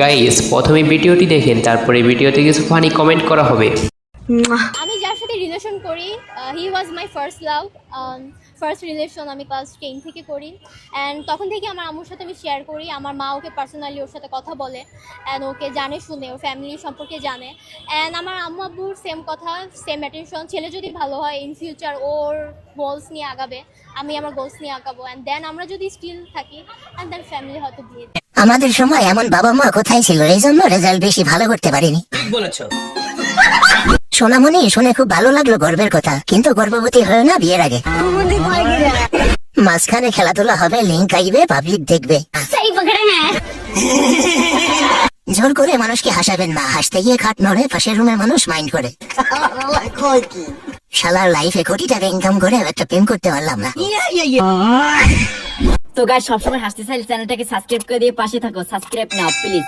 Guys প্রথমে ভিডিওটি দেখেন তারপরে ভিডিওতে কিছু ফানি কমেন্ট করা হবে। আমি যার সাথে রিলেশন করি he was my first love first relation আমি ক্লাস টেন থেকে করি। অ্যান্ড তখন থেকে আমার আম্মুর সাথে আমি শেয়ার করি আমার মা ওকে পার্সোনালি ওর সাথে কথা বলে অ্যান্ড ওকে জানে শুনে ওর ফ্যামিলি সম্পর্কে জানে। অ্যান্ড আমার আম্মু আব্বুর সেম কথা সেম অ্যাটেনশন ছেলে যদি ভালো হয় ইন ফিউচার ওর গোলস নিয়ে আগাবে আমি আমার গোলস নিয়ে আগাবো। অ্যান্ড দেন আমরা যদি স্টিল থাকি অ্যান্ড দেন ফ্যামিলি হয়তো বিয়ে দেবে। আমাদের সময় এমন বাবা মা কোথায় ছিল? এই জন্য রেজাল্ট বেশি ভালো করতে পারিনি। সোনামণি শুনে খুব ভালো লাগল গর্বের কথা কিন্তু গর্ভবতী হয় না বিয়ের আগে। মাঝখানে খেলাধুলা হবে লিঙ্ক আইবে পাবলিক দেখবে। জোর করে মানুষকে হাসাবেন না হাসতে গিয়ে খাট নড়ে পাশের রুমের মানুষ মাইন্ড করে। শালার লাইফে কোটি টাকা ইনকাম করে একটা প্রেম করতে পারলাম না। তো গাই সবসময় হাসতে চাইলে চ্যানেলটাকে সাবস্ক্রাইব করে দিয়ে পাশে থাকো। সাবস্ক্রাইব না প্লিজ